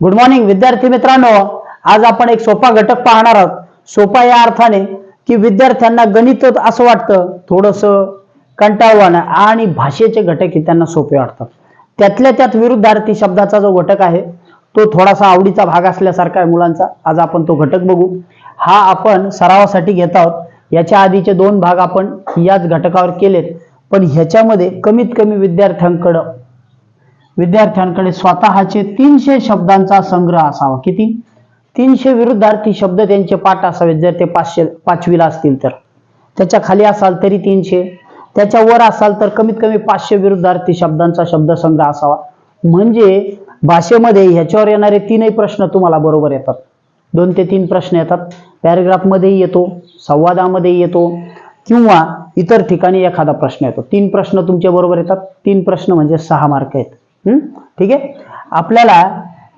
Good morning विद्यार्थी मित्रांनो. आज आपण एक सोपा घटक पाहणार आहोत. सोपा या अर्थाने की विद्यार्थ्यांना गणित असं वाटतं थोडस कंटाळवाणं आणि भाषेचे घटक हे त्यांना सोपे वाटतात. त्यातल्या त्यात विरुद्धार्थी शब्दाचा जो घटक आहे तो थोडासा आवडीचा भाग असल्यासारखा आहे मुलांचा. आज आपण तो घटक बघू. हा आपण सरावासाठी घेत आहोत. याच्या आधीचे दोन भाग आपण याच घटकावर केलेत. पण ह्याच्यामध्ये कमीत कमी विद्यार्थ्यांकडं विद्यार्थ्यांकडे स्वतःचे तीनशे शब्दांचा संग्रह असावा. किती? तीनशे विरुद्धार्थी शब्द त्यांचे पाठ असावेत. जर ते पाचशे पाचवीला असतील तर. त्याच्याखाली असाल तरी तीनशे. त्याच्या वर असाल तर कमीत कमी पाचशे विरुद्धार्थी शब्दांचा शब्दसंग्रह असावा. म्हणजे भाषेमध्ये ह्याच्यावर येणारे तीनही प्रश्न तुम्हाला बरोबर येतात. दोन ते तीन प्रश्न येतात. पॅरेग्राफमध्येही येतो संवादामध्येही येतो किंवा इतर ठिकाणी एखादा प्रश्न येतो. तीन प्रश्न तुमच्या बरोबर येतात. तीन प्रश्न म्हणजे सहा मार्क आहेत. ठीक आहे? आपल्याला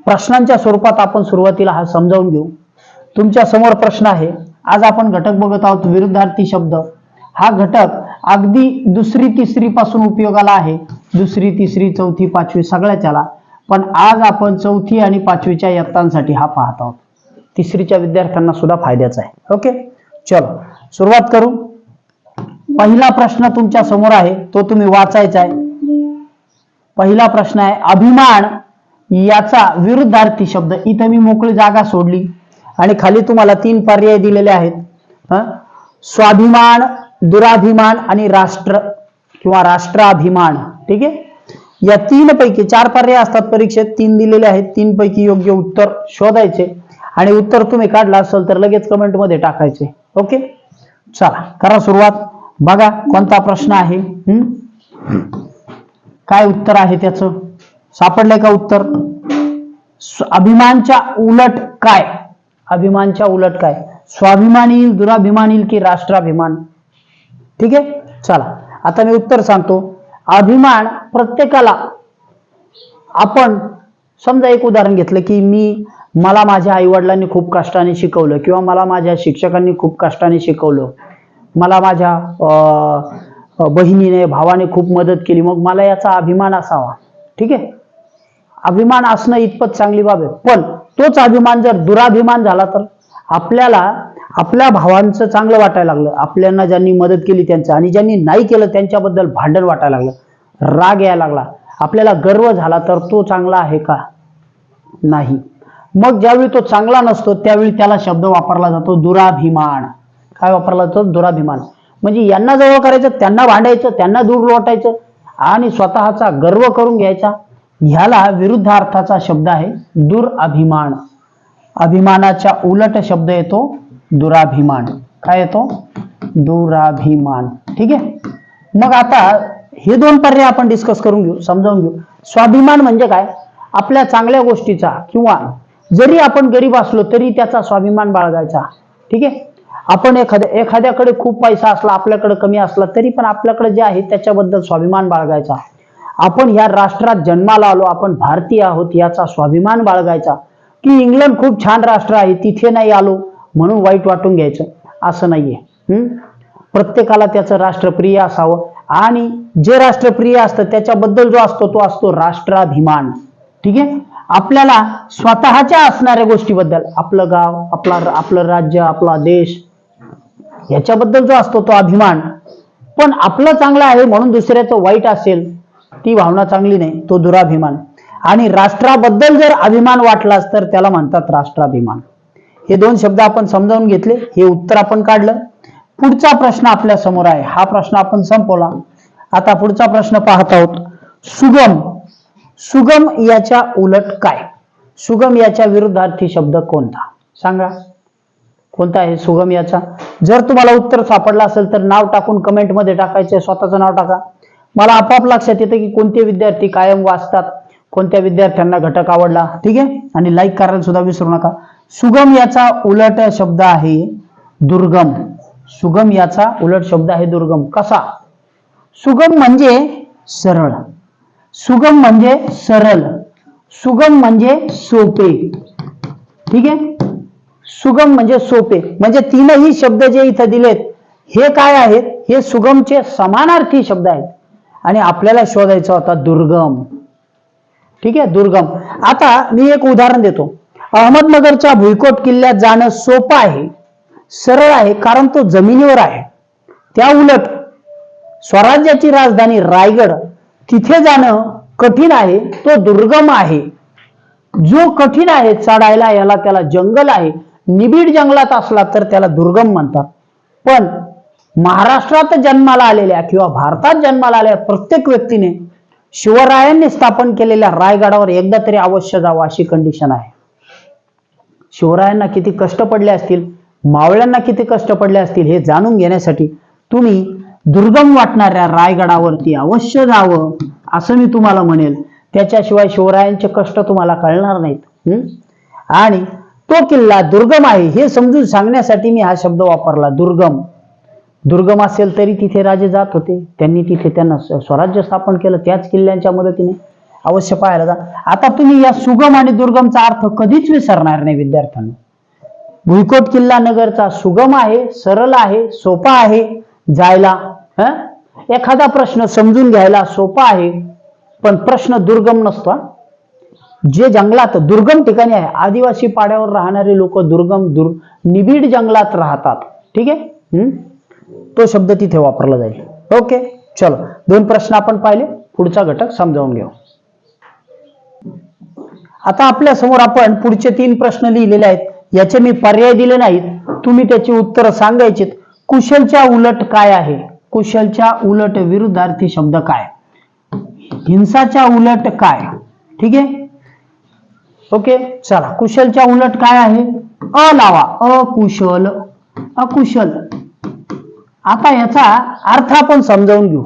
प्रश्नांच्या स्वरूपात आपण सुरुवातीला हा समजावून घेऊ. तुमच्यासमोर प्रश्न आहे. आज आपण घटक बघत आहोत विरुद्धार्थी शब्द. हा घटक अगदी दुसरी तिसरी पासून उपयोगाला आहे. दुसरी तिसरी चौथी पाचवी सगळ्याच्याला. पण आज आपण चौथी आणि पाचवीच्या इयत्तांसाठी हा पाहत आहोत. तिसरीच्या विद्यार्थ्यांना सुद्धा फायद्याचा आहे. ओके? चलो सुरुवात करू. पहिला प्रश्न तुमच्यासमोर आहे. तो तुम्ही वाचायचा आहे. पहिला प्रश्न आहे अभिमान याचा विरुद्धार्थी शब्द. इथं मी मोकळी जागा सोडली. आणि खाली तुम्हाला तीन पर्याय दिलेले आहेत. स्वाभिमान दुराभिमान आणि राष्ट्र किंवा राष्ट्राभिमान. ठीक आहे? या तीन पैकी चार पर्याय असतात परीक्षेत. तीन दिलेले आहेत. तीन पैकी योग्य उत्तर शोधायचे. आणि उत्तर तुम्ही काढलं असेल तर लगेच कमेंटमध्ये टाकायचे. ओके? चला करा सुरुवात. बघा कोणता प्रश्न आहे. हम्म? काय उत्तर आहे त्याचं? सापडलंय का उत्तर? अभिमानच्या उलट काय? अभिमानच्या उलट काय? स्वाभिमान येईल दुराभिमान येईल की राष्ट्राभिमान? ठीक आहे? चला आता मी उत्तर सांगतो. अभिमान प्रत्येकाला आपण समजा एक उदाहरण घेतलं की मी मला माझ्या आईवडिलांनी खूप कष्टाने शिकवलं किंवा मला माझ्या शिक्षकांनी खूप कष्टाने शिकवलं. मला माझ्या अं, बहिणीने भावाने खूप मदत केली. मग मला याचा अभिमान असावा. ठीक आहे? अभिमान असणं इतपत चांगली बाब आहे. पण तोच अभिमान जर दुराभिमान झाला तर आपल्याला आपल्या भावांचं चांगलं वाटायला लागलं. आपल्याला ज्यांनी मदत केली त्यांचं आणि ज्यांनी नाही केलं त्यांच्याबद्दल भांडण वाटायला लागलं. राग यायला लागला. आपल्याला गर्व झाला तर तो चांगला आहे का? नाही. मग ज्यावेळी तो चांगला नसतो त्यावेळी त्याला शब्द वापरला जातो दुराभिमान. काय वापरला जातो? दुराभिमान. म्हणजे यांना जवळ करायचं त्यांना भांडायचं त्यांना दूर लोटायचं आणि स्वतःचा गर्व करून घ्यायचा ह्याला विरुद्ध अर्थाचा शब्द आहे दुराभिमान. अभिमानाच्या उलट शब्द येतो दुराभिमान. काय येतो? दुराभिमान. ठीक आहे? मग आता हे दोन पर्याय आपण डिस्कस करून घेऊ समजावून घेऊ. स्वाभिमान म्हणजे काय? आपल्या चांगल्या गोष्टीचा किंवा जरी आपण गरीब असलो तरी त्याचा स्वाभिमान बाळगायचा. ठीक आहे? आपण एखाद्या एखाद्याकडे खूप पैसा असला आपल्याकडे कमी असला तरी पण आपल्याकडे जे आहे त्याच्याबद्दल स्वाभिमान बाळगायचा. आपण या राष्ट्रात जन्माला आलो आपण भारतीय आहोत याचा स्वाभिमान बाळगायचा. की इंग्लंड खूप छान राष्ट्र आहे तिथे नाही आलो म्हणून वाईट वाटून घ्यायचं. असं नाहीये. हम्म? प्रत्येकाला त्याचं राष्ट्रप्रिय असावं. आणि जे राष्ट्रप्रिय असतं त्याच्याबद्दल जो असतो तो असतो राष्ट्राभिमान. ठीक आहे? आपल्याला स्वतःच्या असणाऱ्या गोष्टीबद्दल आपलं गाव आपला आपलं राज्य आपला देश याच्याबद्दल जो असतो तो अभिमान. पण आपलं चांगलं आहे म्हणून दुसऱ्याचं वाईट असेल ती भावना चांगली नाही तो दुराभिमान. आणि राष्ट्राबद्दल जर अभिमान वाटलाच तर त्याला म्हणतात राष्ट्राभिमान. हे दोन शब्द आपण समजावून घेतले हे उत्तर आपण काढलं. पुढचा प्रश्न आपल्यासमोर आहे हा प्रश्न आपण संपवला. आता पुढचा प्रश्न पाहत आहोत सुगम. सुगम याच्या उलट काय? सुगम याच्या विरुद्धार्थी शब्द कोणता? सांगा. कोणता आहे सुगम याचा? जर तुम्हाला उत्तर सापडलं असेल तर नाव टाकून कमेंटमध्ये टाकायचं स्वतःचं नाव टाका. मला आपोआप लक्षात येतं की कोणते विद्यार्थी कायम वाचतात कोणत्या विद्यार्थ्यांना घटक आवडला. ठीक आहे? आणि लाईक करायला सुद्धा विसरू नका. सुगम याचा उलट शब्द आहे दुर्गम. सुगम याचा उलट शब्द आहे दुर्गम. कसा? सुगम म्हणजे सरळ. सुगम म्हणजे सरळ सुगम म्हणजे सोपे. ठीक आहे? सुगम म्हणजे सोपे. म्हणजे तीनही शब्द जे इथं दिलेत हे काय आहेत? हे सुगमचे समानार्थी शब्द आहेत. आणि आपल्याला शोधायचा होता दुर्गम. ठीक आहे? दुर्गम. आता मी एक उदाहरण देतो. अहमदनगरच्या भुईकोट किल्ल्यात जाणं सोपं आहे सरळ आहे कारण तो जमिनीवर आहे. त्या उलट स्वराज्याची राजधानी रायगड तिथे जाणं कठीण आहे तो दुर्गम आहे. जो कठीण आहे चढायला याला त्याला जंगल आहे. निबिड जंगलात असला तर त्याला दुर्गम म्हणतात. पण महाराष्ट्रात जन्माला आलेल्या किंवा भारतात जन्माला आलेल्या प्रत्येक व्यक्तीने शिवरायांनी स्थापन केलेल्या रायगडावर एकदा तरी अवश्य जावं अशी कंडिशन आहे. शिवरायांना किती कष्ट पडले असतील मावळ्यांना किती कष्ट पडले असतील हे जाणून घेण्यासाठी तुम्ही दुर्गम वाटणाऱ्या रायगडावरती अवश्य जावं असं मी तुम्हाला म्हणेल. त्याच्याशिवाय शिवरायांचे कष्ट तुम्हाला कळणार नाहीत. आणि तो किल्ला दुर्गम आहे हे समजून सांगण्यासाठी मी हा शब्द वापरला दुर्गम. दुर्गम असेल तरी तिथे राजे जात होते. त्यांनी तिथे त्यांना स्वराज्य स्थापन केलं त्याच किल्ल्यांच्या मदतीने. अवश्य पाहायला जा. आता तुम्ही या सुगम आणि दुर्गमचा अर्थ कधीच विसरणार नाही विद्यार्थ्यांना. भुईकोट किल्ला नगरचा सुगम आहे सरल आहे सोपा आहे जायला एखादा प्रश्न समजून घ्यायला सोपा आहे पण प्रश्न दुर्गम नसतो जे जंगलात दुर्गम ठिकाणी आहे आदिवासी पाड्यावर राहणारे लोक दुर्गम दुर् निबिड जंगलात राहतात. ठीक आहे? तो शब्द तिथे वापरला जाईल. ओके चलो. दोन प्रश्न आपण पाहिले. पुढचा घटक समजावून घेऊ. आता आपल्यासमोर आपण पुढचे तीन प्रश्न लिहिलेले आहेत. याचे मी पर्याय दिले नाहीत. तुम्ही त्याची उत्तरं सांगायचीत. कुशलच्या उलट काय आहे? कुशलच्या उलट विरुद्धार्थी शब्द काय? हिंसाच्या उलट काय? ठीक आहे? ओके? चला कुशलच्या उलट काय आहे? अ लावा. अकुशल. अकुशल. आता याचा अर्थ आपण समजावून घेऊ.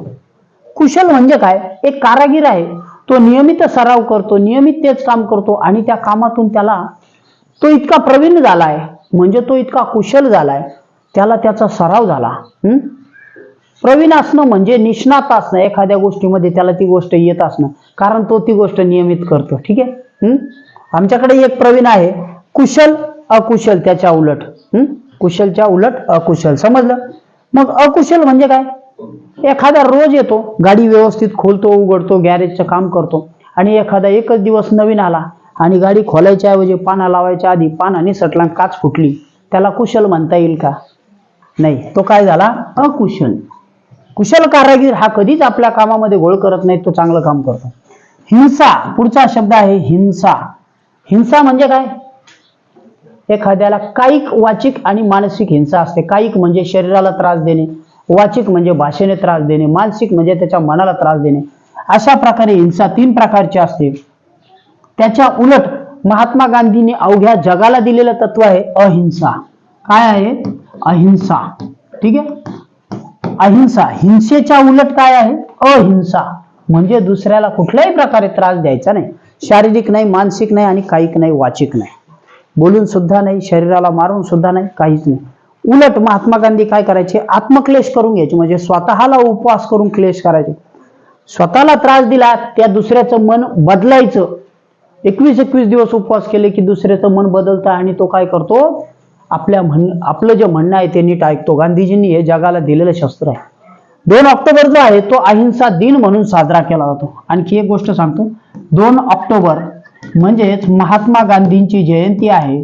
कुशल म्हणजे काय? एक कारागीर आहे. तो नियमित सराव करतो नियमित तेच काम करतो आणि त्या कामातून त्याला तो इतका प्रवीण झालाय. म्हणजे तो इतका कुशल झालाय. त्याला त्याचा सराव झाला. प्रवीण असणं म्हणजे निष्णात असणं. एखाद्या गोष्टीमध्ये त्याला ती गोष्ट येत असणं. कारण तो ती गोष्ट नियमित करतो. ठीक आहे? आमच्याकडे एक प्रवीण आहे कुशल अकुशल त्याच्या उलट. कुशलच्या उलट अकुशल समजलं? मग अकुशल म्हणजे काय? एखादा रोज येतो गाडी व्यवस्थित खोलतो उघडतो गॅरेजचं काम करतो आणि एखादा एकच दिवस नवीन आला आणि गाडी खोलायच्या ऐवजी पाना लावायच्या आधी पाना निसटला काच फुटली त्याला कुशल म्हणता येईल का? नाही तो काय झाला? अकुशल. कुशल कारागीर हा कधीच आपल्या कामामध्ये गोळ करत नाही तो चांगलं काम करतो. हिंसा पुढचा शब्द आहे हिंसा. हिंसा म्हणजे काय? एखाद्याला कायिक वाचिक आणि मानसिक हिंसा असते. कायिक म्हणजे शरीराला त्रास देणे वाचिक म्हणजे भाषेने त्रास देणे मानसिक म्हणजे त्याच्या मनाला त्रास देणे. अशा प्रकारे हिंसा तीन प्रकारची असते. त्याच्या उलट महात्मा गांधींनी अवघ्या जगाला दिलेलं तत्व आहे अहिंसा. काय आहे? अहिंसा. ठीक आहे? अहिंसा. हिंसेच्या उलट काय आहे? अहिंसा. म्हणजे दुसऱ्याला कुठल्याही प्रकारे त्रास द्यायचा नाही. शारीरिक नाही मानसिक नाही आणि काहीक नाही वाचिक नाही. बोलून सुद्धा नाही शरीराला मारून सुद्धा नाही काहीच नाही. उलट महात्मा गांधी काय करायचे? आत्मक्लेश करून घ्यायचे. म्हणजे स्वतःला उपवास करून क्लेश करायचे. स्वतःला त्रास दिला त्या दुसऱ्याचं मन बदलायचं. एकवीस एकवीस दिवस उपवास केले की दुसऱ्याचं मन बदलतं आणि तो काय करतो? आपल्या म्हण आपलं जे म्हणणं आहे ते नीट ऐकतो. गांधीजींनी हे जगाला दिलेलं शस्त्र आहे. दोन ऑक्टोबर जो आहे तो अहिंसा दिन म्हणून साजरा केला जातो. आणखी एक गोष्ट सांगतो. दोन ऑक्टोबर म्हणजेच महात्मा गांधींची जयंती आहे.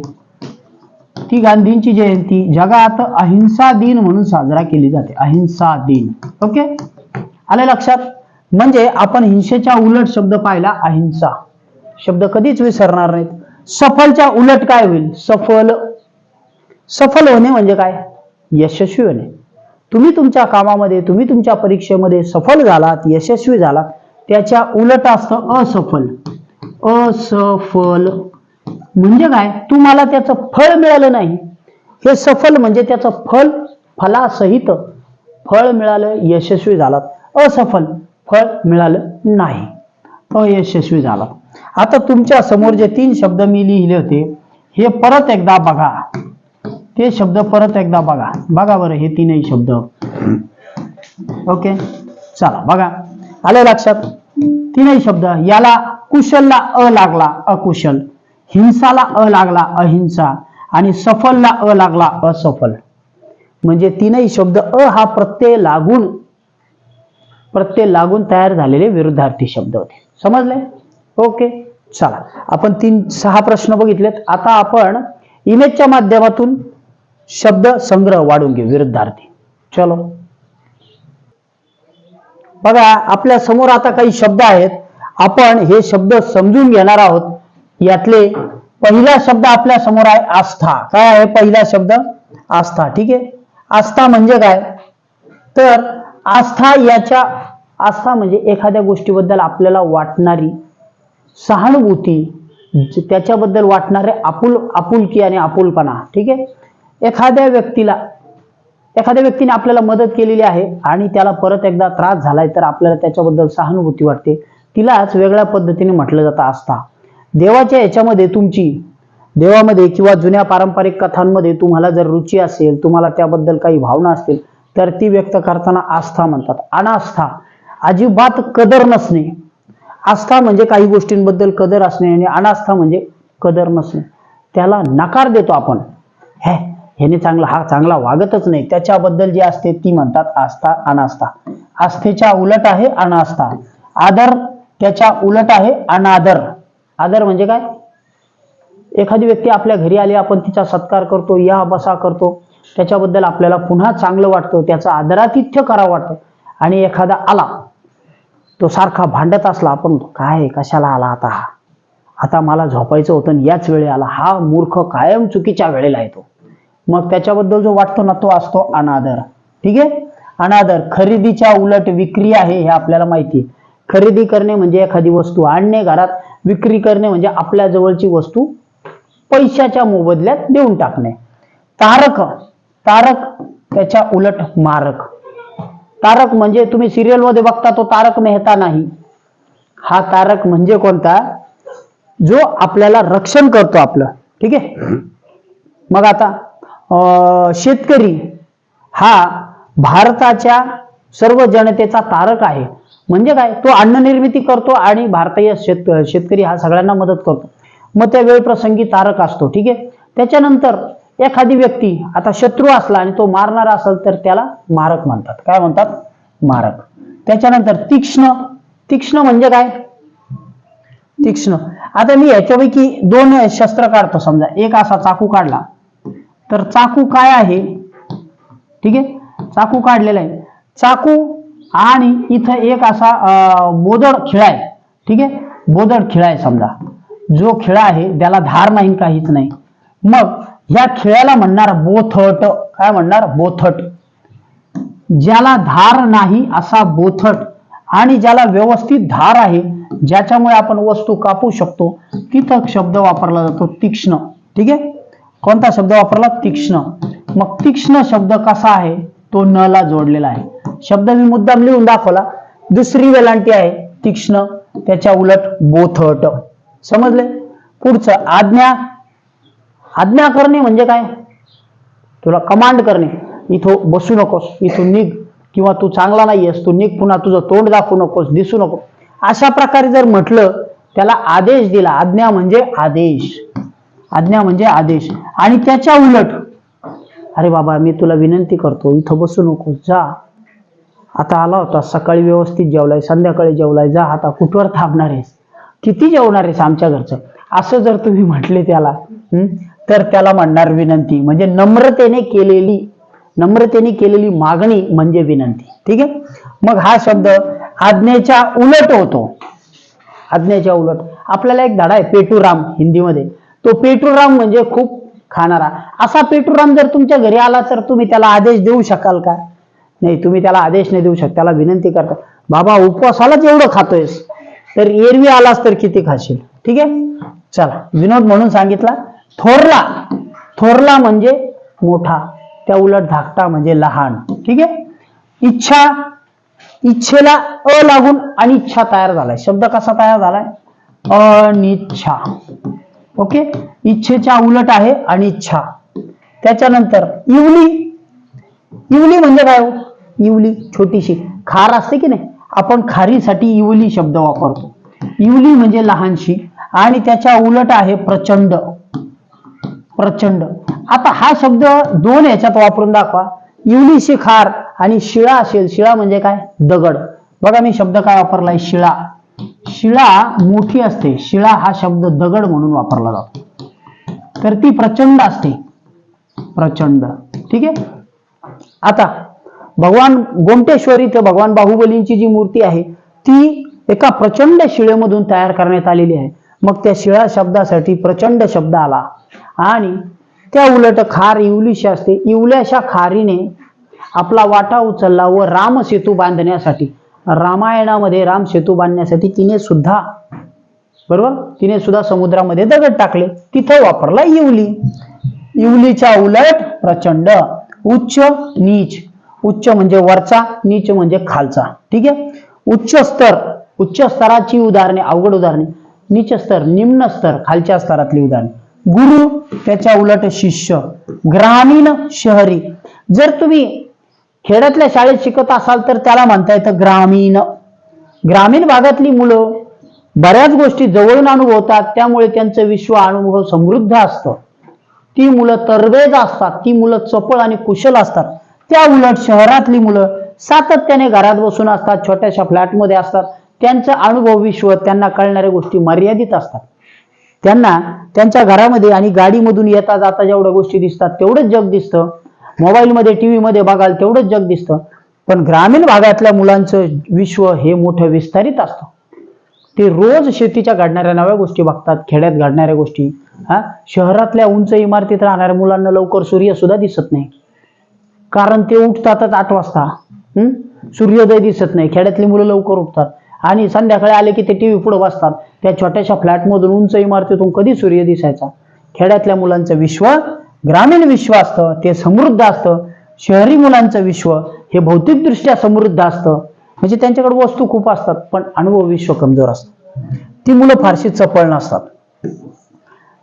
ती गांधींची जयंती जगात अहिंसा दिन म्हणून साजरा केली जाते. अहिंसा दिन. ओके? आले लक्षात? म्हणजे आपण हिंसेच्या उलट शब्द पाहिला अहिंसा. शब्द कधीच विसरणार नाहीत. सफलच्या उलट काय होईल? सफल सफल होणे म्हणजे काय? यशस्वी होणे. तुम्ही तुमच्या कामामध्ये तुम्ही तुमच्या परीक्षेमध्ये सफल झालात यशस्वी झालात त्याच्या उलट असतं असफल. असफल. म्हणजे काय? तुम्हाला त्याचं फळ मिळालं नाही. हे सफल म्हणजे त्याचं फल फलासहित फळ मिळालं यशस्वी झालात. असफल फळ मिळालं नाही. अयशस्वी झाला आता तुमच्यासमोर जे तीन शब्द मी लिहिले होते हे परत एकदा बघा. ते शब्द परत एकदा बघा. बघा बरं हे तीनही शब्द. ओके चला बघा. आले लक्षात? तीनही शब्द. याला कुशलला अ लागला अकुशल. हिंसाला अ लागला अहिंसा. आणि सफलला अ लागला असफल. म्हणजे तीनही शब्द अ हा प्रत्यय लागून प्रत्यय लागून तयार झालेले विरुद्धार्थी शब्द होते. समजले? ओके चला. आपण तीन सहा प्रश्न बघितलेत. आता आपण इमेजच्या माध्यमातून शब्द संग्रह वाढून घेऊ विरुद्धार्थी. चलो. बघा आपल्यासमोर आता काही शब्द आहेत. आपण हे शब्द समजून घेणार आहोत. यातले पहिला शब्द आपल्यासमोर आहे आस्था. काय आहे पहिला शब्द? आस्था. ठीक आहे? आस्था म्हणजे काय? तर आस्था याच्या आस्था म्हणजे एखाद्या गोष्टीबद्दल आपल्याला वाटणारी सहानुभूती त्याच्याबद्दल वाटणारे आपुल आपुलकी आणि आपुलपणा. ठीक आहे? एखाद्या व्यक्तीला एखाद्या व्यक्तीने आपल्याला मदत केलेली आहे आणि त्याला परत एकदा त्रास झालाय तर आपल्याला त्याच्याबद्दल सहानुभूती वाटते. तिलाच वेगळ्या पद्धतीने म्हटलं जातं आस्था देवाच्या याच्यामध्ये तुमची देवामध्ये किंवा जुन्या पारंपरिक कथांमध्ये तुम्हाला जर रुची असेल तुम्हाला त्याबद्दल काही भावना असतील तर ती व्यक्त करताना आस्था म्हणतात. अनास्था अजिबात कदर नसणे. आस्था म्हणजे काही गोष्टींबद्दल कदर असणे आणि अनास्था म्हणजे कदर नसणे. त्याला नकार देतो आपण. हे ह्याने चांगला हा चांगला वागतच नाही. त्याच्याबद्दल जी असते ती म्हणतात आस्था अनास्था. आस्थेच्या उलट आहे अनास्था. आदर त्याच्या उलट आहे अनादर. आदर म्हणजे काय? एखादी व्यक्ती आपल्या घरी आली आपण तिचा सत्कार करतो या बसा करतो. त्याच्याबद्दल आपल्याला पुन्हा चांगलं वाटतं त्याचं आदरातिथ्य करावं वाटतं. आणि एखादा आला तो सारखा भांडत असला आपण काय कशाला आला आता? हा आता मला झोपायचं होतं आणि याच वेळी आला. हा मूर्ख कायम चुकीच्या वेळेला येतो. मग त्याच्याबद्दल जो वाटतो ना तो असतो अनादर. ठीक आहे? अनादर खरेदीच्या उलट विक्री आहे हे आपल्याला माहिती आहे. खरेदी करणे म्हणजे एखादी वस्तू आणणे घरात विक्री करणे म्हणजे आपल्या जवळची वस्तू पैशाच्या मोबदल्यात देऊन टाकणे. तारक तारक त्याच्या उलट मारक. तारक म्हणजे तुम्ही सिरियलमध्ये बघता तो तारक मेहता नाही. हा तारक म्हणजे कोणता? जो आपल्याला रक्षण करतो आपलं. ठीक आहे? मग आता शेतकरी हा भारताच्या सर्व जनतेचा तारक आहे. म्हणजे काय? तो अन्न निर्मिती करतो आणि भारतीय शेत शेतकरी हा सगळ्यांना मदत करतो. मग त्या वेळ प्रसंगी तारक असतो ठीक आहे? त्याच्यानंतर एखादी व्यक्ती आता शत्रू असला आणि तो मारणारा असेल तर त्याला मारक म्हणतात. काय म्हणतात? मारक. त्याच्यानंतर तीक्ष्ण. तीक्ष्ण म्हणजे काय? तीक्ष्ण. आता मी याच्यापैकी दोन शस्त्र काढतो समजा. एक असा चाकू काढला. तर चाकू काय आहे? ठीक आहे? चाकू काढलेला आहे. चाकू आणि इथं एक असा बोदड खिळा आहे. ठीक आहे? बोदड खिळा आहे समजा. जो खिळा आहे त्याला धार नाही काहीच नाही. मग या खिळ्याला म्हणणार बोथट. काय म्हणणार? बोथट. ज्याला धार नाही असा बोथट. आणि ज्याला व्यवस्थित धार आहे ज्याच्यामुळे आपण वस्तू कापू शकतो तिथं शब्द वापरला जातो तीक्ष्ण. ठीक आहे? कोणता शब्द वापरला? तीक्ष्ण. मग तीक्ष्ण शब्द कसा आहे? तो न ला जोडलेला आहे. शब्द मी मुद्दाम लिहून दाखवला. दुसरी वेलांटी आहे तीक्ष्ण. त्याच्या उलट बोथट. समजले? पुढचं आज्ञा. आज्ञा करणे म्हणजे काय? तुला कमांड करणे. इथं बसू नकोस इथून निघ. किंवा तू चांगला नाहीयेस तू निघ. पुन्हा तुझं तोंड दाखवू नकोस दिसू नको. अशा प्रकारे जर म्हटलं त्याला आदेश दिला. आज्ञा म्हणजे आदेश. आज्ञा म्हणजे आदेश. आणि त्याच्या उलट अरे बाबा मी तुला विनंती करतो इथं बसू नको जा. आता आला होता सकाळी व्यवस्थित जेवलाय संध्याकाळी जेवलाय जा आता कुठवर थांबणार आहेस? किती जेवणार आहेस आमच्या घरचं? असं जर तुम्ही म्हटले त्याला तर त्याला म्हणणार विनंती. म्हणजे नम्रतेने केलेली नम्रतेने केलेली मागणी म्हणजे विनंती. ठीक आहे? मग हा शब्द आज्ञेच्या उलट होतो. आज्ञेच्या उलट. आपल्याला एक धडा आहे पेटूराम हिंदीमध्ये. तो पेटूराम म्हणजे खूप खाणारा. असा पेटूराम जर तुमच्या घरी आला तर तुम्ही त्याला आदेश देऊ शकाल का? नाही तुम्ही त्याला आदेश नाही देऊ शकता त्याला विनंती करता. बाबा उपवासालाच एवढं खातोयस. तर एरवी आलास तर किती खाशील? ठीक आहे? चला विनोद म्हणून सांगितला थोरला. थोरला म्हणजे मोठा त्या उलट धाकटा म्हणजे लहान. ठीक आहे? इच्छा इच्छेला अ लागून अनिच्छा तयार झालाय. शब्द कसा तयार झालाय? अनिच्छा. ओके? इच्छेच्या उलट आहे आणि इच्छा. त्याच्यानंतर इवली. इवली म्हणजे काय हो? इवली छोटीशी. खार असते की नाही? आपण खारीसाठी इवली शब्द वापरतो. इवली म्हणजे लहानशी आणि त्याच्या उलट आहे प्रचंड. प्रचंड. आता हा शब्द दोन याच्यात वापरून दाखवा. इवलीशी खार आणि शिळा असेल. शिळा म्हणजे काय? दगड. बघा मी शब्द काय वापरलाय? शिळा. शिळा मोठी असते. शिळा हा शब्द दगड म्हणून वापरला जातो. तर ती प्रचंड असते. प्रचंड. ठीक आहे? आता भगवान गोमटेश्वर इथं भगवान बाहुबलींची जी मूर्ती आहे ती एका प्रचंड शिळेमधून तयार करण्यात आलेली आहे. मग त्या शिळा शब्दासाठी प्रचंड शब्द आला. आणि त्या उलट खार इवलीशी असते. इवल्याशा खारीने आपला वाटा उचलला व राम सेतू बांधण्यासाठी रामायणामध्ये राम सेतू बांधण्यासाठी तिने सुद्धा बरोबर? तिने सुद्धा समुद्रामध्ये दगड टाकले. तिथं वापरला इवली. इवलीच्या उलट प्रचंड उच्च नीच. उच्च म्हणजे वरचा नीच म्हणजे खालचा. ठीक आहे? उच्च स्तर. उच्च स्तराची उदाहरणे अवघड उदाहरणे. नीच स्तर निम्न स्तर खालच्या स्तरातली उदाहरणे. गुरु त्याच्या उलट शिष्य. ग्रामीण शहरी. जर तुम्ही खेड्यातल्या शाळेत शिकत असाल तर त्याला म्हणता येतं ग्रामीण. ग्रामीण भागातली मुलं बऱ्याच गोष्टी जवळून अनुभवतात त्यामुळे त्यांचं विश्व अनुभव समृद्ध असतं. ती मुलं तरबेज असतात ती मुलं चपळ आणि कुशल असतात. त्या उलट शहरातली मुलं सातत्याने घरात बसून असतात छोट्याशा फ्लॅटमध्ये असतात. त्यांचं अनुभव विश्व त्यांना कळणाऱ्या गोष्टी मर्यादित असतात. त्यांना त्यांच्या घरामध्ये आणि गाडीमधून येता जाता जेवढ्या गोष्टी दिसतात तेवढंच जग दिसतं. मोबाईलमध्ये टीव्हीमध्ये बघाल तेवढंच जग दिसतं. पण ग्रामीण भागातल्या मुलांचं विश्व हे मोठं विस्तारित असतं. ते रोज शेतीच्या घडणाऱ्या नव्या गोष्टी बघतात खेड्यात घडणाऱ्या गोष्टी. हा? शहरातल्या उंच इमारतीत राहणाऱ्या मुलांना लवकर सूर्य सुद्धा दिसत नाही. कारण ते उठतातच आठ वाजता. हम्म? सूर्योदय दिसत नाही. खेड्यातली मुलं लवकर उठतात. आणि संध्याकाळी आले की ते टीव्ही पुढे बसतात. त्या छोट्याशा फ्लॅटमधून उंच इमारतीतून कधी सूर्य दिसायचा? खेड्यातल्या मुलांचं विश्व ग्रामीण विश्व असतं ते समृद्ध असतं. शहरी मुलांचं विश्व हे भौतिकदृष्ट्या समृद्ध असतं. म्हणजे त्यांच्याकडे वस्तू खूप असतात पण अनुभव विश्व कमजोर असतं ती मुलं फारशी चपळ नसतात.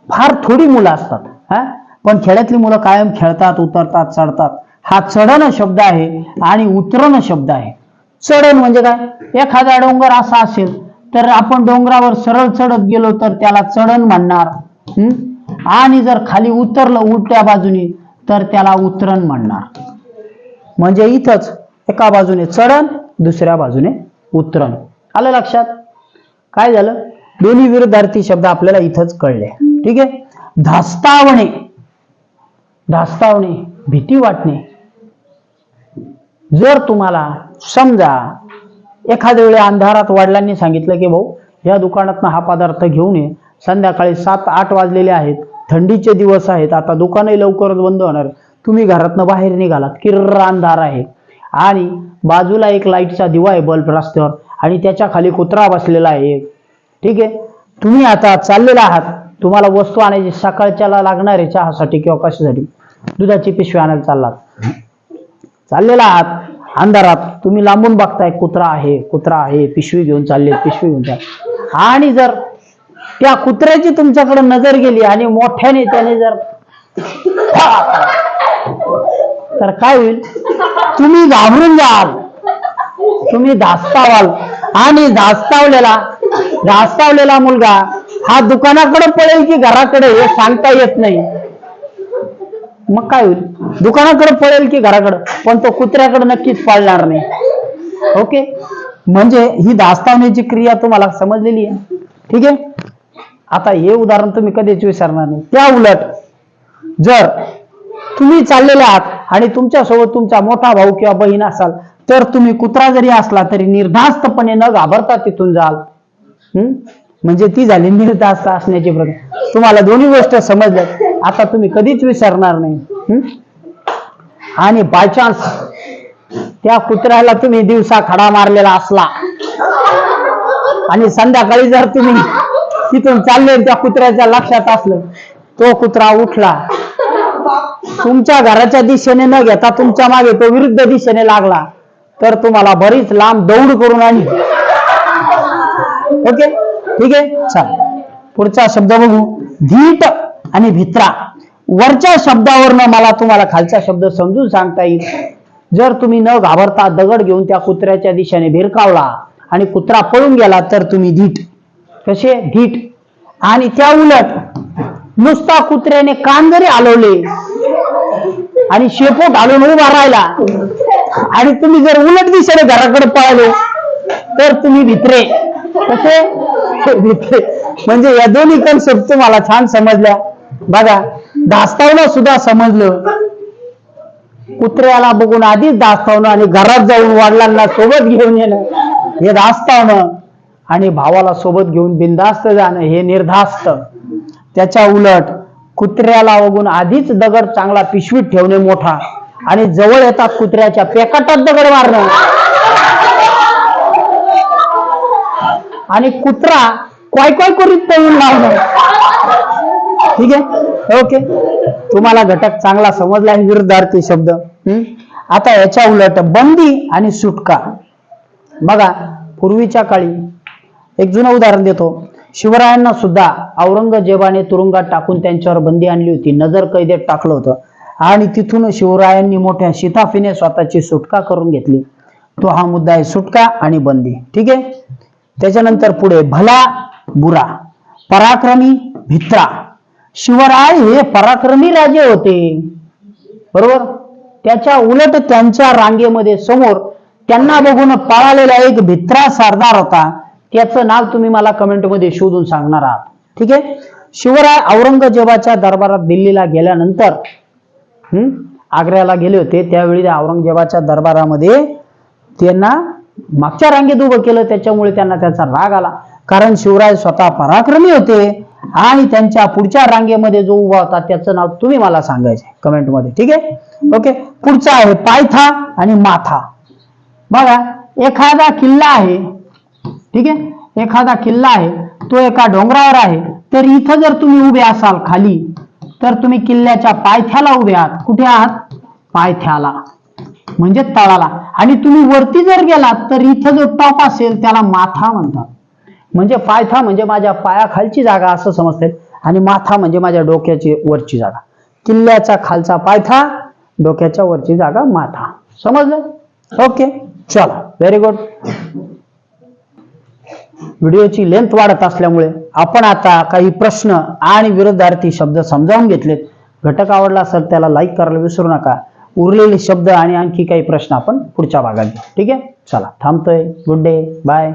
फार थोडी मुलं असतात हा? पण खेड्यातली मुलं कायम खेळतात उतरतात चढतात. हा चढण शब्द आहे आणि उतरण शब्द आहे. चढण म्हणजे काय? एखादा डोंगर असा असेल तर आपण डोंगरावर सरळ चढत गेलो तर त्याला चढण म्हणणार. आणि जर खाली उतरलं उलट्या बाजूने तर त्याला उतरण म्हणणार. म्हणजे इथंच एका बाजूने चढण दुसऱ्या बाजूने उतरण. आलं लक्षात? काय झालं? दोन्ही विरुद्धार्थी शब्द आपल्याला इथंच कळले. ठीक आहे? धास्तावणे. धास्तावणे भीती वाटणे. जर तुम्हाला समजा एखाद्या वेळी अंधारात वडिलांनी सांगितलं की भाऊ या दुकानातनं हा पदार्थ घेऊन ये संध्याकाळी सात आठ वाजलेले आहेत. थंडीचे दिवस आहेत. आता दुकानही लवकरच बंद होणार. तुम्ही घरातनं बाहेर निघालात. किर्र अंधार आहे. आणि बाजूला एक लाईटचा दिवा आहे बल्ब रस्त्यावर. आणि त्याच्याखाली कुत्रा बसलेला आहे. ठीक आहे? तुम्ही आता चाललेला आहात. तुम्हाला वस्तू आणायची सकाळच्याला लागणार आहे चहासाठी किंवा कशासाठी? दुधाची पिशवी आणायला चाललात. चाललेला आहात. अंधारात. तुम्ही लांबून बघताय कुत्रा आहे कुत्रा आहे. पिशवी घेऊन चालले पिशवी घेऊन चाल आणि जर त्या कुत्र्याची तुमच्याकडे नजर गेली आणि मोठ्याने त्याने जर तर काय होईल? तुम्ही घाबरून जाल. तुम्ही धास्तावाल. आणि धास्तावलेला धास्तावलेला मुलगा हा दुकानाकडे पळेल की घराकडे हे सांगता येत नाही. मग काय होईल? दुकानाकडे पळेल की घराकडे? पण तो कुत्र्याकडे नक्कीच पाळणार नाही. ओके? म्हणजे ही दास्तावण्याची क्रिया तुम्हाला समजलेली आहे. ठीक आहे? आता हे उदाहरण तुम्ही कधीच विसरणार नाही. त्या उलट जर तुम्ही चाललेले आहात आणि तुमच्यासोबत तुमचा मोठा भाऊ किंवा बहीण असाल तर तुम्ही कुत्रा जरी असला तरी निर्धास्तपणे न घाबरता तिथून जाल. हम्म? म्हणजे ती झाली निर्धास्त असण्याची प्रकार तुम्हाला दोन्ही गोष्ट समजल्या. आता तुम्ही कधीच विसरणार नाही. हम्म? आणि बायचान्स त्या कुत्र्याला तुम्ही दिवसा खडा मारलेला असला आणि संध्याकाळी जर तुम्ही तिथून चालले त्या कुत्र्याच्या लक्षात असलं तो कुत्रा उठला. तुमच्या घराच्या दिशेने न घेता तुमच्या मागे तो विरुद्ध दिशेने लागला तर तुम्हाला बरीच लांब दौड करून आणली ओके? ठीक आहे? चल. पुढचा शब्द बघू. धीट आणि भित्रा. वरच्या शब्दावरनं मला तुम्हाला खालचा शब्द समजून सांगता येईल. जर तुम्ही न घाबरता दगड घेऊन त्या कुत्र्याच्या दिशेने भिरकावला आणि कुत्रा पळून गेला तर तुम्ही धीट कसे धीट. आणि त्या उलट नुसता कुत्र्याने कान जरी आलवले आणि शेपूट घालून उभा राहिला आणि तुम्ही जर उलट दिशेने घराकडे पाहिले तर तुम्ही भित्रे. कसे? भित्रे. म्हणजे या दोन्ही कन्सेप्ट तुम्हाला छान समजल्या. बघा दास्तावलं सुद्धा समजलं. कुत्र्याला बघून आधीच दास्तावणं आणि घरात जाऊन वडिलांना सोबत घेऊन येणं. हे दास्तावणं आणि भावाला सोबत घेऊन बिनधास्त जाणं हे निर्धास्त. त्याच्या उलट कुत्र्याला बघून आधीच दगड चांगला पिशवीत ठेवणे मोठा आणि जवळ येतात कुत्र्याच्या पेकाटात दगड मारणं. आणि कुत्रा काय काय करीत पळून लावणं ठीक आहे? ओके. तुम्हाला घटक चांगला समजला विरुद्धार्थी शब्द. हम्म? आता याच्या उलट बंदी आणि सुटका. बघा पूर्वीच्या काळी एक जुनं उदाहरण देतो. शिवरायांना सुद्धा औरंगजेबाने तुरुंगात टाकून त्यांच्यावर बंदी आणली होती. नजर कैदेत टाकलं होतं. आणि तिथून शिवरायांनी मोठ्या शिताफीने स्वतःची सुटका करून घेतली. तो हा मुद्दा आहे सुटका आणि बंदी. ठीक आहे? त्याच्यानंतर पुढे भला बुरा. पराक्रमी भित्रा. शिवराय हे पराक्रमी राजे होते. बरोबर? त्याच्या उलट त्यांच्या रांगेमध्ये समोर त्यांना बघून पळालेला एक भित्रा सरदार होता. त्याचं नाव तुम्ही मला कमेंटमध्ये शोधून सांगणार आहात. ठीक आहे? शिवराय औरंगजेबाच्या दरबारात दिल्लीला गेल्यानंतर हम्म आग्र्याला गेले होते. त्यावेळी औरंगजेबाच्या दरबारामध्ये त्यांना मागच्या रांगेत उभं केलं. त्याच्यामुळे त्यांना त्याचा राग आला. कारण शिवराय स्वतः पराक्रमी होते आणि त्यांच्या पुढच्या रांगेमध्ये जो उभा होता त्याचं नाव तुम्ही मला सांगायचे कमेंटमध्ये. ठीक आहे? ओके? पुढचा आहे पायथा आणि माथा. बघा एखादा किल्ला आहे ठीक आहे? एखादा किल्ला आहे तो एका डोंगरावर आहे तर इथं जर तुम्ही उभे असाल खाली तर तुम्ही किल्ल्याच्या पायथ्याला उभे आहात. कुठे आहात? पायथ्याला. म्हणजे तळाला. आणि तुम्ही वरती जर गेलात तर इथं जो टॉप असेल त्याला माथा म्हणतात. म्हणजे पायथा म्हणजे माझ्या पायाखालची जागा असं समजते आणि माथा म्हणजे माझ्या डोक्याची वरची जागा. किल्ल्याचा खालचा पायथा डोक्याच्या वरची जागा माथा. समजलं? ओके. चला. व्हेरी गुड व्हिडिओची लेंथ वाढत असल्यामुळे आपण आता काही प्रश्न आणि विरोधार्थी शब्द समजावून घेतलेत. घटक आवडला असेल त्याला लाईक करायला विसरू नका. उरलेले शब्द आणि आणखी काही प्रश्न आपण पुढच्या भागात घेऊ. ठीक आहे? चला थांबतोय. Good day bye